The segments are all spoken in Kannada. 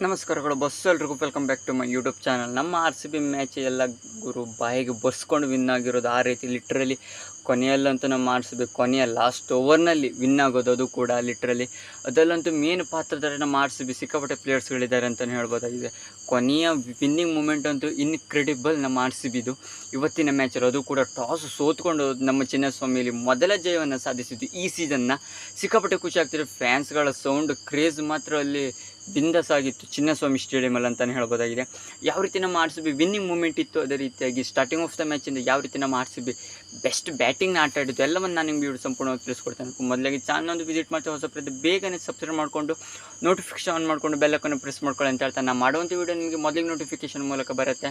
ನಮಸ್ಕಾರಗಳು ಬಸ್ ಎಲ್ರಿಗೂ welcome back to my YouTube channel ನಮ್ಮ ಆರ್ ಸಿ ಬಿ ಮ್ಯಾಚ್ ಎಲ್ಲ ಗುರು ಬಾಯಿಗೆ ಬಸ್ಕೊಂಡು ವಿನ್ ಆಗಿರೋದು ಆ ರೀತಿ ಲಿಟ್ರಲಿ ಕೊನೆಯಲ್ಲಂತೂ ನಮ್ಮ ಮಾಡಿಸ್ಬೇಕು ಕೊನೆಯ ಲಾಸ್ಟ್ ಓವರ್ನಲ್ಲಿ ವಿನ್ ಆಗೋದು ಅದು ಕೂಡ ಲಿಟ್ರಲಿ ಅದರಲ್ಲಂತೂ ಮೇನ್ ಪಾತ್ರಧಾರನ ಮಾಡಿಸಿ ಸಿಕ್ಕಾಪಟ್ಟೆ ಪ್ಲೇಯರ್ಸ್ಗಳಿದ್ದಾರೆ ಅಂತಲೇ ಹೇಳ್ಬೋದಾಗಿದೆ. ಕೊನೆಯ ವಿನ್ನಿಂಗ್ ಮೂಮೆಂಟ್ ಅಂತೂ ಇನ್ಕ್ರೆಡಿಬಲ್ ನಮ್ಮ ಆರ್ ಇವತ್ತಿನ ಮ್ಯಾಚಲ್ಲಿ ಅದು ಕೂಡ ಟಾಸ್ ಸೋತ್ಕೊಂಡು ನಮ್ಮ ಚಿನ್ನಸ್ವಾಮಿಯಲ್ಲಿ ಮೊದಲ ಜಯವನ್ನು ಸಾಧಿಸಿದ್ದು ಈ ಸೀಸನ್ನ ಸಿಕ್ಕಾಪಟ್ಟೆ ಖುಷಿ ಆಗ್ತಿರೋ ಫ್ಯಾನ್ಸ್ಗಳ ಸೌಂಡ್ ಕ್ರೇಜ್ ಮಾತ್ರ ಅಲ್ಲಿ ಬಿಂದಾಸ್ ಆಗಿತ್ತು ಚಿನ್ನಸ್ವಾಮಿ ಸ್ಟೇಡಿಯಮಲ್ಲಿ ಅಂತಲೇ ಹೇಳ್ಬೋದಾಗಿದೆ. ಯಾವ ರೀತಿ ನಮ್ಮ ಆರ್ ವಿನ್ನಿಂಗ್ ಮೂಮೆಂಟ್ ಇತ್ತು ಅದೇ ರೀತಿಯಾಗಿ ಸ್ಟಾರ್ಟಿಂಗ್ ಆಫ್ ದ ಮ್ಯಾಚಿಂದ ಯಾವ ರೀತಿ ನಮ್ಮ ಆರ್ ಬೆಸ್ಟ್ ಬ್ಯಾಟಿಂಗ್ನ ಆಟ ಆಡಿದ್ದು, ಎಲ್ಲವನ್ನು ನಾನು ನಿಮಗೆ ವಿಡಿಯೋ ಸಂಪೂರ್ಣವಾಗಿ ತಿಳಿಸ್ಕೊಡ್ತೇನೆ. ಮೊದಲಾಗಿ ಚಾನಲ್ ಒಂದು ವಿಸಿಟ್ ಮಾಡ್ತಾ ಹೊಸ ಪ್ರತಿ ಬೇಗನೆ ಸಬ್ಸ್ಕ್ರೈಬ್ ಮಾಡಿಕೊಂಡು ನೋಟಿಫಿಕೇಶನ್ ಆನ್ ಮಾಡಿಕೊಂಡು ಬೆಲ್ಲಕ್ಕನ್ನು ಪ್ರೆಸ್ ಮಾಡ್ಕೊಳ್ಳಿ ಅಂತ ಹೇಳ್ತಾ ನಾನು ಮಾಡುವಂಥ ವಿಡಿಯೋ ನಿಮಗೆ ಮೊದಲಿಗೆ ನೋಟಿಫಿಕೇಶನ್ ಮೂಲಕ ಬರುತ್ತೆ.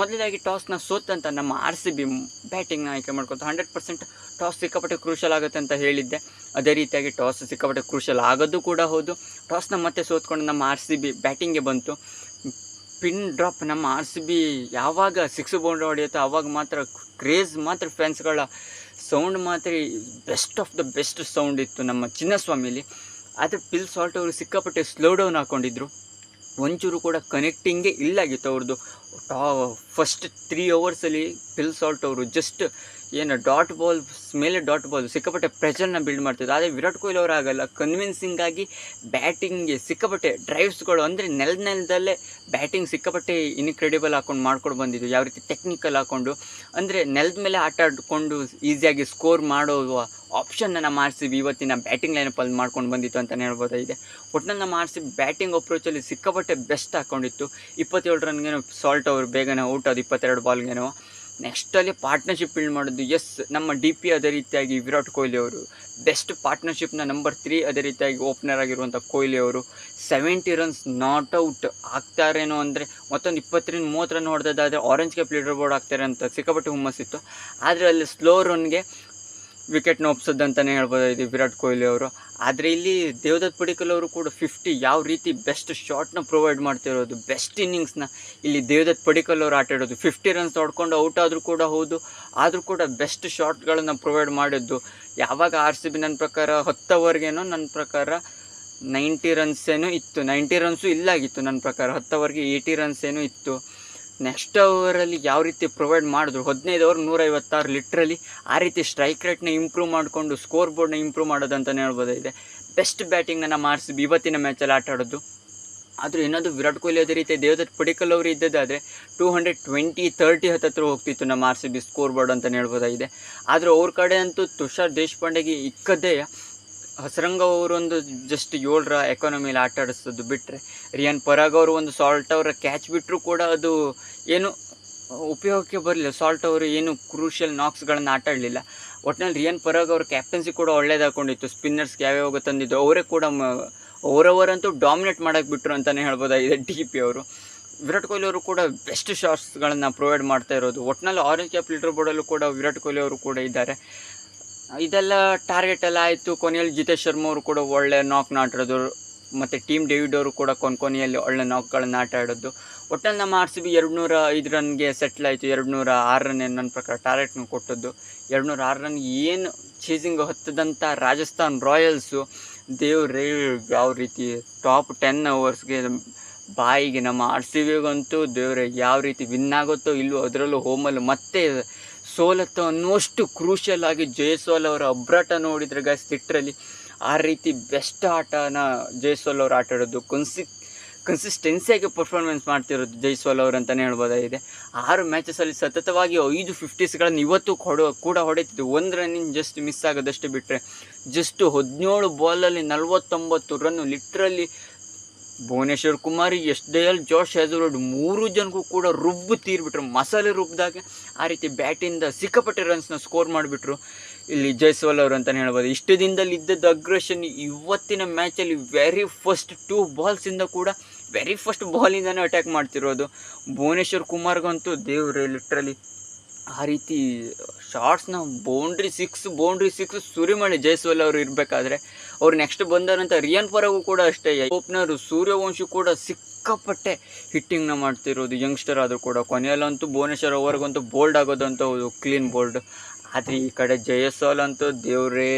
ಮೊದಲಾಗಿ ಟಾಸ್ನ ಸೋತಂತ ನಮ್ಮ ಆರ್ ಸಿ ಬಿ ಬ್ಯಾಟಿಂಗ್ನ ಆಯ್ಕೆ ಮಾಡ್ಕೊತ ಹಂಡ್ರೆಡ್ ಪರ್ಸೆಂಟ್ ಟಾಸ್ ಸಿಕ್ಕಾಪಟ್ಟೆ ಕ್ರೂಷಲ್ ಆಗುತ್ತೆ ಅಂತ ಹೇಳಿದ್ದೆ. ಅದೇ ರೀತಿಯಾಗಿ ಟಾಸ್ ಸಿಕ್ಕಾಪಟ್ಟೆ ಕ್ರೂಷಲ್ ಆಗೋದು ಕೂಡ ಹೌದು. ಟಾಸ್ನ ಮತ್ತೆ ಸೋತ್ಕೊಂಡು ನಮ್ಮ ಆರ್ ಸಿ ಬಿ ಬ್ಯಾಟಿಂಗ್ಗೆ ಬಂತು. ಪಿನ್ ಡ್ರಾಪ್ ನಮ್ಮ ಆರ್ ಸಿ ಬಿ ಯಾವಾಗ ಸಿಕ್ಸ್ ಬೌಂಡ್ರಿ ಹೊಡೆಯುತ್ತೋ ಆವಾಗ ಮಾತ್ರ ಕ್ರೇಜ್ ಮಾತ್ರ ಫ್ಯಾನ್ಸ್ಗಳ ಸೌಂಡ್ ಮಾತ್ರ best of the best sound ಇತ್ತು ನಮ್ಮ ಚಿನ್ನಸ್ವಾಮಿಲಿ ಆದರೆ ಪಿಲ್ ಸಾಲ್ಟ್ ಅವರು ಸಿಕ್ಕಾಪಟ್ಟೆ ಸ್ಲೋ ಡೌನ್ ಹಾಕ್ಕೊಂಡಿದ್ರು ಒಂಚೂರು ಕೂಡ ಕನೆಕ್ಟಿಂಗೇ ಇಲ್ಲಾಗಿತ್ತು ಅವ್ರದ್ದು ಟಾ ಫಸ್ಟ್ ತ್ರೀ ಅವರ್ಸಲ್ಲಿ ಪಿಲ್ ಸಾಲ್ಟ್ ಅವರು ಜಸ್ಟ್ ಏನು ಡಾಟ್ ಬಾಲ್ ಮೇಲೆ ಡಾಟ್ ಬಾಲ್ ಸಿಕ್ಕಾಪಟ್ಟೆ ಪ್ರೆಷರ್ನ ಬಿಲ್ಡ್ ಮಾಡ್ತಿದ್ರು. ಆದರೆ ವಿರಾಟ್ ಕೊಹ್ಲಿ ಅವರು ಆಗಲ್ಲ. ಕನ್ವಿನ್ಸಿಂಗ್ ಆಗಿ ಬ್ಯಾಟಿಂಗ್ಗೆ ಸಿಕ್ಕಾಪಟ್ಟೆ ಡ್ರೈವ್ಸ್ಗಳು ಅಂದರೆ ನೆಲದ ನೆಲದಲ್ಲೇ ಬ್ಯಾಟಿಂಗ್ ಸಿಕ್ಕಾಪಟ್ಟೆ ಇನ್ಕ್ರೆಡಿಬಲ್ ಹಾಕೊಂಡು ಮಾಡ್ಕೊಂಡು ಬಂದಿದ್ದು ಯಾವ ರೀತಿ ಟೆಕ್ನಿಕಲ್ ಹಾಕ್ಕೊಂಡು ಅಂದರೆ ನೆಲದ ಮೇಲೆ ಆಟ ಆಡಿಕೊಂಡು ಈಸಿಯಾಗಿ ಸ್ಕೋರ್ ಮಾಡುವ ಆಪ್ಷನ್ನ ನಮ್ಮ ಆರ್ ಇವತ್ತಿನ ಬ್ಯಾಟಿಂಗ್ ಲೈನಪ್ಪಲ್ಲಿ ಮಾಡ್ಕೊಂಡು ಬಂದಿತ್ತು ಅಂತಲೇ ಹೇಳ್ಬೋದಾಗಿದೆ ಒಟ್ಟಿನಲ್ಲಿ ನಮ್ಮ ಬ್ಯಾಟಿಂಗ್ ಅಪ್ರೋಚಲ್ಲಿ ಸಿಕ್ಕಾಪಟ್ಟೆ ಬೆಸ್ಟ್ ಹಾಕ್ಕೊಂಡಿತ್ತು ಇಪ್ಪತ್ತೇಳು ರನ್ಗೇನು ಸಾಲ್ಟ್ ಅವರು ಬೇಗನೆ ಔಟ್ ಅದು ಇಪ್ಪತ್ತೆರಡು ಬಾಲ್ಗೇನೋ ನೆಕ್ಸ್ಟಲ್ಲಿ ಪಾರ್ಟ್ನರ್ಶಿಪ್ ಬಿಲ್ಡ್ ಮಾಡೋದು. ಎಸ್ ನಮ್ಮ ಡಿ ಪಿ ಅದೇ ರೀತಿಯಾಗಿ ವಿರಾಟ್ ಕೊಹ್ಲಿ ಅವರು. ಬೆಸ್ಟ್ ಪಾರ್ಟ್ನರ್ಶಿಪ್ನ ನಂಬರ್ ತ್ರೀ ಅದೇ ರೀತಿಯಾಗಿ ಓಪನರ್ ಆಗಿರುವಂಥ ಕೊಹ್ಲಿ ಅವರು. ಸೆವೆಂಟಿ ರನ್ಸ್ ನಾಟ್ ಔಟ್ ಆಗ್ತಾರೇನೋ ಅಂದರೆ, ಮತ್ತೊಂದು ಇಪ್ಪತ್ತರಿಂದ ಮೂವತ್ತು ರನ್ ಹೊಡೆದಾದ್ರೆ ಆರೆಂಜ್ ಕ್ಯಾಪ್ ಲೀಡರ್ ಬೋರ್ಡ್ ಆಗ್ತಾರೆ ಅಂತ ಸಿಕ್ಕಾಪಟ್ಟೆ ಹುಮ್ಮಸ್ಸಿತ್ತು. ಆದರೆ ಅಲ್ಲಿ ಸ್ಲೋ ರನ್ಗೆ ವಿಕೆಟ್ನ ಒಪ್ಸೋದಂತಲೇ ಹೇಳ್ಬೋದು ವಿರಾಟ್ ಕೊಹ್ಲಿ ಅವರು. ಆದರೆ ಇಲ್ಲಿ ದೇವದತ್ ಪಡಿಕಲ್ ಅವರು ಕೂಡ ಫಿಫ್ಟಿ ಯಾವ ರೀತಿ ಬೆಸ್ಟ್ ಶಾಟ್ನ ಪ್ರೊವೈಡ್ ಮಾಡ್ತಿರೋದು ಬೆಸ್ಟ್ ಇನ್ನಿಂಗ್ಸ್ನ ಇಲ್ಲಿ ದೇವದತ್ ಪಡಿಕಲ್ ಅವರು ಆಟಾಡೋದು ಫಿಫ್ಟಿ ರನ್ಸ್ ಹೊಡ್ಕೊಂಡು ಔಟ್ ಆದರೂ ಕೂಡ ಹೌದು, ಆದರೂ ಕೂಡ ಬೆಸ್ಟ್ ಶಾಟ್ಗಳನ್ನು ಪ್ರೊವೈಡ್ ಮಾಡಿದ್ದು. ಯಾವಾಗ ಆರ್ ಸಿ ಬಿ ನನ್ನ ಪ್ರಕಾರ ಹೊತ್ತವರೆಗೇನೋ ನನ್ನ ಪ್ರಕಾರ ನೈಂಟಿ ರನ್ಸ್ ಏನೋ ಇತ್ತು. ನೈಂಟಿ ರನ್ಸು ಇಲ್ಲಾಗಿತ್ತು ನನ್ನ ಪ್ರಕಾರ ಹತ್ತವರೆಗೆ ಏಯ್ಟಿ ರನ್ಸ್ ಏನೋ ಇತ್ತು. ನೆಕ್ಸ್ಟ್ ಅವರಲ್ಲಿ ಯಾವ ರೀತಿ ಪ್ರೊವೈಡ್ ಮಾಡಿದ್ರು? ಹದಿನೈದು ಓವರ್ ನೂರೈವತ್ತಾರು ಲಿಟ್ರಲ್ಲಿ ಆ ರೀತಿ ಸ್ಟ್ರೈಕ್ ರೇಟ್ನ ಇಂಪ್ರೂವ್ ಮಾಡಿಕೊಂಡು ಸ್ಕೋರ್ ಬೋರ್ಡ್ನ ಇಂಪ್ರೂವ್ ಮಾಡೋದಂತಲೇ ಹೇಳ್ಬೋದಾಗಿದೆ ಬೆಸ್ಟ್ ಬ್ಯಾಟಿಂಗನ್ನು ನಮ್ಮ ಆರ್ ಸಿ ಬಿ ಇವತ್ತಿನ ಮ್ಯಾಚಲ್ಲಿ ಆಟ ಆಡೋದು. ಆದರೂ ಇನ್ನೊಂದು ವಿರಾಟ್ ಕೊಹ್ಲಿ ಅದೇ ರೀತಿ ದೇವದತ್ ಪಡಿಕಲ್ ಅವರು ಇದ್ದದಾದರೆ ಟೂ ಹಂಡ್ರೆಡ್ ಟ್ವೆಂಟಿ ತರ್ಟಿ ಹತ್ತತ್ರ ಹೋಗ್ತಿತ್ತು ನಮ್ಮ R C B scoreboard ಅಂತಲೇ ಹೇಳ್ಬೋದಾಗಿದೆ ಆದರೆ ಅವ್ರ ಕಡೆ ಅಂತೂ ತುಷಾರ್ ದೇಶಪಾಂಡೆಗೆ ಇಕ್ಕದೇ ಹಸರಂಗ ಅವರೊಂದು ಜಸ್ಟ್ ಏಳರ ಎಕಾನಮಿಲಿ ಆಟ ಆಡಿಸೋದು ಬಿಟ್ಟರೆ ರಿಯಾನ್ ಪರಾಗ್ ಅವರು ಒಂದು ಸಾಲ್ಟ್ ಅವರ ಕ್ಯಾಚ್ ಬಿಟ್ಟರೂ ಕೂಡ ಅದು ಏನು ಉಪಯೋಗಕ್ಕೆ ಬರಲಿಲ್ಲ. ಸಾಲ್ಟ್ ಅವರು ಏನು ಕ್ರೂಷಿಯಲ್ ನಾಕ್ಸ್ಗಳನ್ನು ಆಟ ಆಡಲಿಲ್ಲ. ಒಟ್ಟಿನಲ್ಲಿ ರಿಯಾನ್ ಪರಾಗ್ ಅವ್ರ ಕ್ಯಾಪ್ಟನ್ಸಿ ಕೂಡ ಒಳ್ಳೇದು ಹಾಕೊಂಡಿತ್ತು ಸ್ಪಿನ್ನರ್ಸ್ಗೆ ಯಾವ್ಯಾವ ತಂದಿದ್ದು, ಅವರೇ ಕೂಡ ಅವರವರಂತೂ ಡಾಮಿನೇಟ್ ಮಾಡೋಕ್ಕೆ ಬಿಟ್ಟರು ಅಂತಲೇ ಹೇಳ್ಬೋದಾಗಿದೆ ಡಿ ಪಿ ಅವರು. ವಿರಾಟ್ ಕೊಹ್ಲಿ ಅವರು ಕೂಡ ಬೆಸ್ಟ್ ಶಾಟ್ಸ್ಗಳನ್ನು ಪ್ರೊವೈಡ್ ಮಾಡ್ತಾ ಇರೋದು. ಒಟ್ಟಿನಲ್ಲಿ ಆರೆಂಜ್ ಕ್ಯಾಪ್ ಲೀಡರ್ ಬೋರ್ಡಲ್ಲೂ ಕೂಡ ವಿರಾಟ್ ಕೊಹ್ಲಿ ಅವರು ಕೂಡ ಇದ್ದಾರೆ. ಇದೆಲ್ಲ ಟಾರ್ಗೆಟ್ ಎಲ್ಲ ಆಯಿತು. ಕೊನೆಯಲ್ಲಿ ಜಿತೇಶ್ ಶರ್ಮ ಅವರು ಕೂಡ ಒಳ್ಳೆ ನಾಕ್ ನಾಟಿರೋದು. ಮತ್ತು ಟೀಮ್ ಡೇವಿಡ್ ಅವರು ಕೂಡ ಕೊನ್ ಕೊನೆಯಲ್ಲಿ ಒಳ್ಳೆ ನಾಕ್ಗಳನ್ನು ಆಟ ಆಡೋದು. ಒಟ್ಟಲ್ಲಿ ನಮ್ಮ ಆರ್ ಸಿ ಬಿ ಎರಡು ನೂರ ಐದು ರನ್ಗೆ ಸೆಟ್ಲ್ ಆಯಿತು. ಎರಡು ನೂರ ಆರು ರನ್ ನನ್ನ ಪ್ರಕಾರ ಟಾರ್ಗೆಟ್ನ ಕೊಟ್ಟದ್ದು. ಎರಡು ನೂರ ಆರು ರನ್ ಏನು ಚೇಸಿಂಗ್ ಹೊತ್ತದಂಥ ರಾಜಸ್ಥಾನ್ ರಾಯಲ್ಸು ದೇವ್ರೇ, ಯಾವ ರೀತಿ ಟಾಪ್ ಟೆನ್ ಅವರ್ಸ್ಗೆ ಬಾಯಿಗೆ ನಮ್ಮ ಆರ್ ಸಿ ಬಿಗಂತೂ ದೇವ್ರೆ, ಯಾವ ರೀತಿ ವಿನ್ ಆಗುತ್ತೋ ಇಲ್ಲೋ ಅದರಲ್ಲೂ ಹೋಮಲ್ಲಿ ಮತ್ತೆ ಸೋಲತ್ತೋ ಅನ್ನುವಷ್ಟು ಕ್ರೂಷಿಯಲ್ ಆಗಿ ಜಯಸೋಲ್ ಅವರ ಅಬ್ರಾಟ ನೋಡಿದ್ರೆ ಗೈಸ್ ಸಿಟ್ರಲ್ಲಿ ಆ ರೀತಿ ಬೆಸ್ಟ್ ಆಟನ ಜಯಸೋಲ್ ಅವರು ಆಟ ಆಡೋದು ಕನ್ಸಿ ಕನ್ಸಿಸ್ಟೆನ್ಸಿಯಾಗಿ ಪರ್ಫಾರ್ಮೆನ್ಸ್ ಮಾಡ್ತಿರೋದು ಜೈಸ್ವಾಲ್ ಅವರು ಅಂತಲೇ ಹೇಳ್ಬೋದಾಗಿದೆ. ಆರು ಮ್ಯಾಚಸಲ್ಲಿ ಸತತವಾಗಿ ಐದು ಫಿಫ್ಟೀಸ್ಗಳನ್ನು ಇವತ್ತು ಕೊಡೋ, ಕೂಡ ಹೊಡೆತಿದ್ದು ಒಂದು ರನ್ನಿಂಗ್ ಜಸ್ಟ್ ಮಿಸ್ ಆಗೋದಷ್ಟು ಬಿಟ್ಟರೆ ಜಸ್ಟ್ ಹದಿನೇಳು ಬಾಲಲ್ಲಿ ನಲ್ವತ್ತೊಂಬತ್ತು ರನ್ನು ಲಿಟ್ರಲಿ ಭುವನೇಶ್ವರ್ ಕುಮಾರ್ ಎಸ್ ದಯಾಲ್ ಜೋಶ್ ಹ್ಯಾಜಲ್ವುಡ್ ಮೂರು ಜನಕ್ಕೂ ಕೂಡ ರುಬ್ಬು ತೀರ್ಬಿಟ್ರು. ಮಸಾಲೆ ರುಬ್ಬಿದಾಗ ಆ ರೀತಿ ಬ್ಯಾಟಿಂದ ಸಿಕ್ಕಾಪಟ್ಟೆ ರನ್ಸ್ನ ಸ್ಕೋರ್ ಮಾಡಿಬಿಟ್ರು. ಇಲ್ಲಿ ಜೈಸ್ವಾಲ್ ಅವರು ಅಂತಲೇ ಹೇಳ್ಬೋದು. ಇಷ್ಟು ದಿನದಲ್ಲಿ ಇದ್ದದ್ದು ಅಗ್ರೆಷನ್ ಇವತ್ತಿನ ಮ್ಯಾಚಲ್ಲಿ ವೆರಿ ಫಸ್ಟ್ ಟೂ ಬಾಲ್ಸಿಂದ ಕೂಡ ವೆರಿ ಫಸ್ಟ್ ಬಾಲಿಂದನೇ ಅಟ್ಯಾಕ್ ಮಾಡ್ತಿರೋದು. ಭುವನೇಶ್ವರ್ ಕುಮಾರ್ಗಂತೂ ದೇವ್ರೆ ಲಿಟ್ರಲಿ ಆ ರೀತಿ ಶಾರ್ಟ್ಸ್ನ ಬೌಂಡ್ರಿ ಸಿಕ್ಸ್ ಬೌಂಡ್ರಿ ಸಿಕ್ಸ್ ಸುರಿಮಣಿ ಜೈಸ್ವಾಲ್ ಅವರು ಇರಬೇಕಾದ್ರೆ, ಅವ್ರು ನೆಕ್ಸ್ಟ್ ಬಂದಾರಂತ ರಿಯನ್ ಪರಗೂ ಕೂಡ ಅಷ್ಟೇ. ಓಪನರು ಸೂರ್ಯವಂಶಿ ಕೂಡ ಸಿಕ್ಕಾಪಟ್ಟೆ ಹಿಟ್ಟಿಂಗ್ನ ಮಾಡ್ತಿರೋದು ಯಂಗ್ಸ್ಟರ್ ಆದರೂ ಕೂಡ. ಕೊನೆಯಲ್ಲಂತೂ ಭುವನೇಶ್ವರ್ ಅವ್ರಿಗಂತೂ ಬೋಲ್ಡ್ ಆಗೋದಂತೂ ಕ್ಲೀನ್ ಬೋಲ್ಡ್ ಆದರೆ ಈ ಕಡೆ ಜಯಸ್ವಾಲ್ ಅಂತೂ ದೇವ್ರೇ,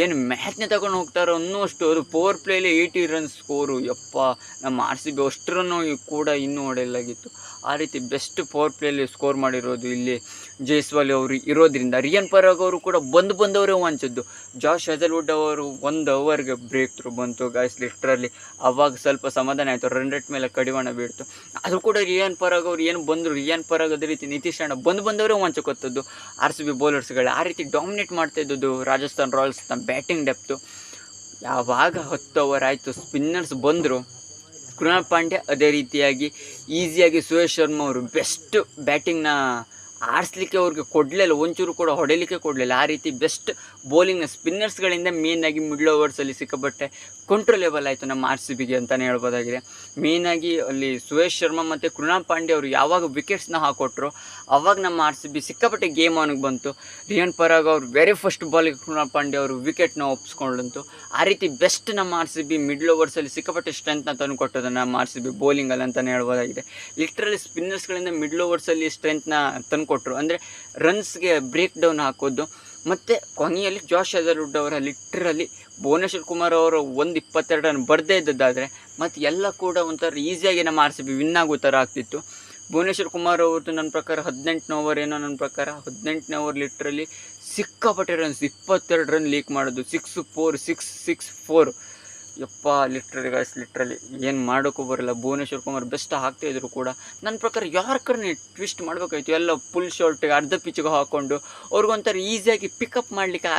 ಏನು ಮ್ಯಾಚ್ನೇ ತಗೊಂಡು ಹೋಗ್ತಾರೋ ಅನ್ನೋಷ್ಟು ಅದು ಪವರ್ ಪ್ಲೇಲಿ ಏಯ್ಟಿ ರನ್ ಸ್ಕೋರು ಯಪ್ಪ, ನಮ್ಮ ಆರ್ ಸಿ ಬಿ ಅಷ್ಟರನ್ನು ಕೂಡ ಇನ್ನೂ ಹೊಡೆಯಲಾಗಿತ್ತು. ಆ ರೀತಿ ಬೆಸ್ಟ್ ಪವರ್ ಪ್ಲೇಯಲ್ಲಿ ಸ್ಕೋರ್ ಮಾಡಿರೋದು ಇಲ್ಲಿ ಜೈಸ್ವಾಲ್ ಅವರು ಇರೋದ್ರಿಂದ. ರಿಯನ್ ಪರಾಗ್ ಅವರು ಕೂಡ ಬಂದು ಬಂದವರೇ ಒಂಚದ್ದು ಜಾಶ್ ಹೆಜಲ್ವುಡ್ ಅವರು ಒಂದು ಅವರ್ಗೆ ಬ್ರೇಕ್ ಥ್ರೂ ಬಂತು ಗಾಯ್ಸ್ ಲಿಟ್ರಲ್ಲಿ ಅವಾಗ ಸ್ವಲ್ಪ ಸಮಾಧಾನ ಆಯಿತು. ರನ್ ರೇಟ್ ಮೇಲೆ ಕಡಿವಾಣ ಬೀಳ್ತು. ಅದು ಕೂಡ ರಿಯಾನ್ ಪರಾಗ್ ಅವರು ಏನು ಬಂದರು ರಿಯಾನ್ ಪರಾಗ್ ಅದೇ ರೀತಿ ನಿತೀಶ್ ರಾಣ ಬಂದು ಬಂದವರೇ ವಂಚಕೊತ್ತದ್ದು. ಆರ್ ಸಿ ಬಿ ಬೌಲರ್ಸ್ಗಳು ಆ ರೀತಿ ಡಾಮಿನೇಟ್ ಮಾಡ್ತಾ ಇದ್ದದ್ದು ರಾಜಸ್ಥಾನ್ ರಾಯಲ್ಸ್ನ ಬ್ಯಾಟಿಂಗ್ ಡೆಪ್ತು ಯಾವಾಗ ಹತ್ತು ಓವರ್ ಆಯಿತು ಸ್ಪಿನ್ನರ್ಸ್ ಬಂದರು. ಕೃಣಾಲ್ ಪಾಂಡ್ಯ ಅದೇ ರೀತಿಯಾಗಿ ಈಸಿಯಾಗಿ ಸುರೇಶ್ ಶರ್ಮಾ ಅವರು ಬೆಸ್ಟ್ ಬ್ಯಾಟಿಂಗ್ನ ಆಡಿಸ್ಲಿಕ್ಕೆ ಅವ್ರಿಗೆ ಕೊಡಲಿಲ್ಲ, ಒಂಚೂರು ಕೂಡ ಹೊಡೆಯಲಿಕ್ಕೆ ಕೊಡಲಿಲ್ಲ. ಆ ರೀತಿ ಬೆಸ್ಟ್ ಬೌಲಿಂಗ್ನ ಸ್ಪಿನ್ನರ್ಸ್ಗಳಿಂದ ಮೇನಾಗಿ ಮಿಡ್ಲ್ ಓವರ್ಸಲ್ಲಿ ಸಿಕ್ಕಾಪಟ್ಟೆ ಕಂಟ್ರೋಲೇಬಲ್ ಆಯಿತು ನಮ್ಮ ಆರ್ ಸಿ ಬಿಗೆ ಅಂತಲೇ ಹೇಳ್ಬೋದಾಗಿದೆ. ಮೇನಾಗಿ ಅಲ್ಲಿ ಸುರೇಶ್ ಶರ್ಮಾ ಮತ್ತು ಕೃಣಾಲ್ ಪಾಂಡೆ ಅವರು ಯಾವಾಗ ವಿಕೆಟ್ಸ್ನ ಹಾಕೊಟ್ರು, ಅವಾಗ ನಮ್ಮ ಆರ್ ಸಿ ಬಿ ಸಿಕ್ಕಾಪಟ್ಟೆ ಗೇಮ್ ಅವನಿಗೆ ಬಂತು. ರಿಯನ್ ಪರಾಗ್ ಅವರು ವೆರಿ ಫಸ್ಟ್ ಬಾಲಿಗೆ ಕೃಣಾಲ್ ಪಾಂಡೆ ಅವರು ವಿಕೆಟ್ನ ಒಪ್ಸ್ಕೊಂಡಂತು ಆ ರೀತಿ ಬೆಸ್ಟ್ ನಮ್ಮ ಆರ್ ಸಿ ಬಿ ಮಿಡ್ಲ್ ಓವರ್ಸಲ್ಲಿ ಸಿಕ್ಕಾಪಟ್ಟೆ ಸ್ಟ್ರೆಂತ್ನ ತಂದು ಕೊಟ್ಟದ ನಮ್ಮ ಆರ್ ಸಿ ಬಿ ಬೌಲಿಂಗಲ್ಲಿ ಅಂತಲೇ ಹೇಳ್ಬೋದಾಗಿದೆ. ಲಿಟ್ರಲಿ ಸ್ಪಿನ್ನರ್ಸ್ಗಳಿಂದ ಮಿಡ್ಲ್ ಓವರ್ಸಲ್ಲಿ ಸ್ಟ್ರೆಂತ್ನ ತಂದು ಕೊಟ್ಟರು ಅಂದರೆ ರನ್ಸ್ಗೆ ಬ್ರೇಕ್ ಡೌನ್ ಹಾಕೋದು. ಮತ್ತು ಕೊನೆಯಲ್ಲಿ ಜಾಶ್ ಹೆಜಲ್ವುಡ್ ಅವರ ಲಿಟ್ರಲ್ಲಿ ಭುವನೇಶ್ವರ್ ಕುಮಾರ್ ಅವರು ಒಂದು ಇಪ್ಪತ್ತೆರಡು ರನ್ ಬರದೇ ಇದ್ದದ್ದಾದರೆ, ಮತ್ತು ಎಲ್ಲ ಕೂಡ ಒಂಥರ ಈಸಿಯಾಗಿ ನಮ್ಮ ಆರ್ ಸಿ ಬಿ ವಿನ್ ಆಗೋ ಥರ ಆಗ್ತಿತ್ತು. ಭುವನೇಶ್ವರ್ ಕುಮಾರ್ ಅವ್ರದ್ದು ನನ್ನ ಪ್ರಕಾರ ಹದಿನೆಂಟನೇ ಓವರ್ ಏನೋ ನನ್ನ ಪ್ರಕಾರ ಹದಿನೆಂಟನೇ ಓವರ್ ಲಿಟ್ರಲ್ಲಿ ಸಿಕ್ಕಾಪಟ್ಟೆ ರನ್ಸ್ ಇಪ್ಪತ್ತೆರಡು ರನ್ ಲೀಕ್ ಮಾಡೋದು. Six four six six four ಯಪ್ಪ ಲಿಟ್ರಲಿ ಗಾಯ್ಸ್ ಲಿಟ್ರಲಿ ಏನು ಮಾಡೋಕ್ಕೂ ಬರಲ್ಲ. ಭುವನೇಶ್ವರ್ ಕುಮಾರ್ ಬೆಸ್ಟ್ ಹಾಕ್ತಾ ಇದ್ರು ಕೂಡ. ನನ್ನ ಪ್ರಕಾರ ಯಾರ ಕಡೆ ಟ್ವಿಸ್ಟ್ ಮಾಡಬೇಕಾಯ್ತು? ಎಲ್ಲ ಫುಲ್ ಶರ್ಟಿಗೆ ಅರ್ಧ ಪಿಚ್ಗೆ ಹಾಕ್ಕೊಂಡು ಅವ್ರಿಗೊಂಥರ ಈಸಿಯಾಗಿ ಪಿಕಪ್ ಮಾಡಲಿಕ್ಕೆ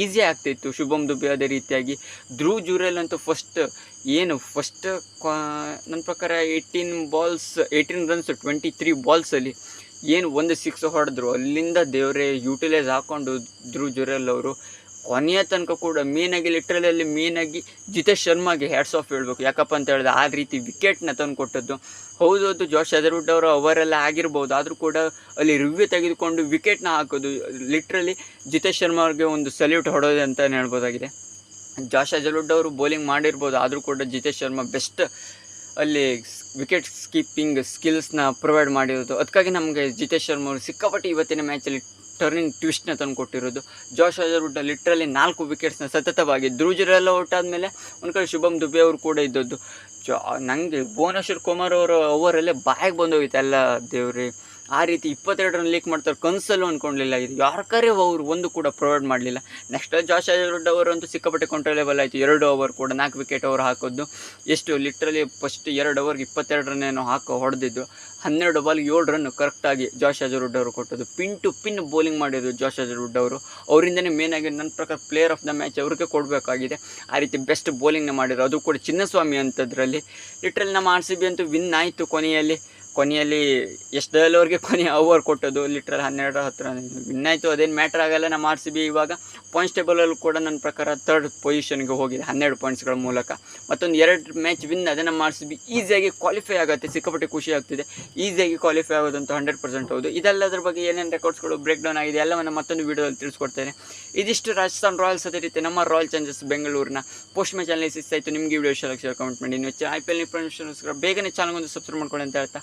ಈಸಿ ಆಗ್ತಾಯಿತ್ತು ಶುಭಮ್ ದುಬೆ ಅದೇ ರೀತಿಯಾಗಿ. ಧ್ರುವ್ ಜುರೇಲ್ ಅಂತೂ ಫಸ್ಟ್ ಏನು ಫಸ್ಟ್ ನನ್ನ ಪ್ರಕಾರ eighteen balls eighteen runs twenty three ಬಾಲ್ಸಲ್ಲಿ ಏನು ಒಂದು ಸಿಕ್ಸ್ ಹೊಡೆದ್ರು. ಅಲ್ಲಿಂದ ದೇವರೇ ಯೂಟಿಲೈಸ್ ಹಾಕ್ಕೊಂಡು ಧ್ರುವ್ ಜುರೇಲ್ ಅವರು ಕೊನೆಯ ತನಕ ಕೂಡ ಮೇನಾಗಿ ಲಿಟ್ರಲಲ್ಲಿ ಮೇನಾಗಿ ಜಿತೇಶ್ ಶರ್ಮಾಗೆ ಹ್ಯಾಟ್ಸ್ ಆಫ್ ಹೇಳ್ಬೇಕು. ಯಾಕಪ್ಪ ಅಂತ ಹೇಳಿದ್ರೆ ಆ ರೀತಿ ವಿಕೆಟ್ನ ತಂದು ಕೊಟ್ಟದ್ದು. ಹೌದು, ಅದು ಜೋಶ್ ಹೆದರ್ವುಡ್ ಅವರ ಓವರೆಲ್ಲ ಆಗಿರ್ಬೋದು. ಆದರೂ ಕೂಡ ಅಲ್ಲಿ ರಿವ್ಯೂ ತೆಗೆದುಕೊಂಡು ವಿಕೆಟ್ನ ಹಾಕೋದು ಲಿಟ್ರಲಿ ಜಿತೇಶ್ ಶರ್ಮಾ ಅವ್ರಿಗೆ ಒಂದು ಸಲ್ಯೂಟ್ ಹೊಡೋದು ಅಂತ ಹೇಳ್ಬೋದಾಗಿದೆ. ಜಾಶ್ ಹೆಜಲ್ವುಡ್ ಅವರು ಬೌಲಿಂಗ್ ಮಾಡಿರ್ಬೋದು. ಆದರೂ ಕೂಡ ಜಿತೇಶ್ ಶರ್ಮಾ ಬೆಸ್ಟ್ ಅಲ್ಲಿ ವಿಕೆಟ್ ಸ್ಕೀಪಿಂಗ್ ಸ್ಕಿಲ್ಸ್ನ ಪ್ರೊವೈಡ್ ಮಾಡಿರೋದು. ಅದಕ್ಕಾಗಿ ನಮಗೆ ಜಿತೇಶ್ ಶರ್ಮಾ ಅವರು ಸಿಕ್ಕಾಪಟ್ಟೆ ಇವತ್ತಿನ ಮ್ಯಾಚಲ್ಲಿ ಟರ್ನಿಂಗ್ ಟ್ವಿಸ್ಟ್ನ ತಂದು ಕೊಟ್ಟಿರೋದು. ಜಾಶ್ ಹಜರ್ವುಡ್ ಲಿಟ್ರಲಿ ನಾಲ್ಕು ವಿಕೆಟ್ಸ್ನ ಸತತವಾಗಿ ಧ್ರುಜರೆಲ್ಲ ಆದಮೇಲೆ ಒಂದು ಕಡೆ ಶುಭಮ್ ದುಬೆ ಅವರು ಕೂಡ ಇದ್ದದ್ದು. ಜಾ ನನಗೆ ಭುವನೇಶ್ವರ್ ಕುಮಾರ್ ಅವರ ಓವರಲ್ಲೇ ಬಾಯಿಗೆ ಬಂದೋಗಿತ್ತು ಎಲ್ಲ ದೇವ್ರಿ. ಆ ರೀತಿ ಇಪ್ಪತ್ತೆರಡು ರನ್ ಲೀಕ್ ಮಾಡ್ತಾರೆ, ಕನ್ಸಲ್ಲೂ ಅಂದ್ಕೊಂಡಿಲ್ಲ ಇದು ಯಾರ್ಕಾರೆ ಅವರು ಒಂದು ಕೂಡ ಪ್ರೊವೈಡ್ ಮಾಡಲಿಲ್ಲ. ನೆಕ್ಸ್ಟ್ ಜಾಶ್ ಅವರು ಅಂತೂ ಸಿಕ್ಕಾಪಟ್ಟೆ ಕಂಟ್ರೋಲೇಬಲ್ ಆಯಿತು. ಎರಡು ಓವರ್ ಕೂಡ, ನಾಲ್ಕು ವಿಕೆಟ್ ಅವರು ಹಾಕೋದು. ಎಷ್ಟು ಲಿಟ್ರಲಿ ಫಸ್ಟ್ ಎರಡು ಓವರ್ಗೆ ಇಪ್ಪತ್ತೆರಡು ರನ್ನೇನೋ ಹಾಕೋ ಹೊಡೆದಿದ್ದು. ಹನ್ನೆರಡು ಬಾಲ್ಗೆ ಏಳು ರನ್ ಕರೆಕ್ಟಾಗಿ ಜಾಶ್ ಅಜರ್ವುಡ್ ಅವರು ಕೊಟ್ಟದ್ದು. ಪಿನ್ ಟು ಪಿನ್ ಬೌಲಿಂಗ್ ಮಾಡಿದ್ರು ಜಾಶ್ ಅಜರ್ವುಡ್ ಅವರು. ಅವರಿಂದನೇ ಮೇನ್ ಆಗಿ ನನ್ನ ಪ್ರಕಾರ ಪ್ಲೇಯರ್ ಆಫ್ ದ ಮ್ಯಾಚ್ ಅವ್ರಿಗೆ ಕೊಡಬೇಕಾಗಿದೆ. ಆ ರೀತಿ ಬೆಸ್ಟ್ ಬೌಲಿಂಗ್ನ ಮಾಡಿದ್ರು ಅದು ಕೂಡ ಚಿನ್ನಸ್ವಾಮಿ ಅಂಥದ್ರಲ್ಲಿ. ಲಿಟ್ರಲಿ ನಮ್ಮ ಆರ್ ಸಿ ಬಿ ಅಂತೂ ವಿನ್ ಆಯಿತು ಕೊನೆಯಲ್ಲಿ. ಕೊನೆಯಲ್ಲಿ ಎಷ್ಟು ಅವ್ರಿಗೆ ಕೊನೆ ಓವರ್ ಕೊಟ್ಟದ್ದು? ಲಿಟ್ರಲ್ ಹನ್ನೆರಡರ ಹತ್ತಿರ ವಿನ್ ಆಯಿತು, ಅದೇನು ಮ್ಯಾಟ್ರ್ ಆಗಲ್ಲ. ನಮ್ಮ ಆರ್ ಸಿ ಬಿ ಇವಾಗ ಪಾಯಿಂಟ್ಸ್ ಟೇಬಲಲ್ಲೂ ಕೂಡ ನನ್ನ ಪ್ರಕಾರ ತರ್ಡ್ ಪೊಸಿಷನ್ಗೆ ಹೋಗಿದೆ, ಹನ್ನೆರಡು ಪಾಯಿಂಟ್ಸ್ಗಳ ಮೂಲಕ. ಮತ್ತೊಂದು ಎರಡು ಮ್ಯಾಚ್ ವಿನ್ ಅದೇ ನಮ್ಮ ಆರ್ ಸಿ ಬಿ ಈಸಿಯಾಗಿ ಕ್ವಾಲಿಫೈ ಆಗುತ್ತೆ. ಸಿಕ್ಕಾಪಟ್ಟೆ ಖುಷಿ ಆಗ್ತಿದೆ. ಈಸಿಯಾಗಿ ಕ್ವಾಲಿಫೈ ಆಗೋದಂತೂ ಹಂಡ್ರೆಡ್ ಪರ್ಸೆಂಟ್ ಹೌದು. ಇದೆಲ್ಲದ್ರ ಬಗ್ಗೆ ಏನೇನು ರೆಕಾರ್ಡ್ಸ್ಗಳು ಬ್ರೇಕ್ ಡೌನ್ ಆಗಿದೆ ಎಲ್ಲವನ್ನು ಮತ್ತೊಂದು ವೀಡಿಯೋದಲ್ಲಿ ತಿಳಿಸ್ಕೊಡ್ತೇನೆ. ಇದಿಷ್ಟು ರಾಜಸ್ಥಾನ್ ರಾಯಲ್ಸ್ ಅದೇ ರೀತಿ ನಮ್ಮ ರಾಯಲ್ ಚಾಲೆಂಜರ್ಸ್ ಬೆಂಗಳೂರಿನ ಪೋಸ್ಟ್ ಮ್ಯಾಚ್ ಅನಾಲಿಸಿಸ್ ಆಯಿತು. ನಿಮಗೆ ವಿಡಿಯೋ ಲಕ್ಷ ಕಮೆಂಟ್ ಮಾಡಿ. ಇನ್ನು ಐ ಪಿ ಎಲ್ ಇನ್ಫಾರ್ಮೇಷನ್ಸ್ಕರ ಬೇಗನೆ ಒಂದು ಸಬ್ಸ್ಕ್ರೈಬ್ ಮಾಡ್ಕೊಳ್ಳಿ ಅಂತ ಹೇಳ್ತಾ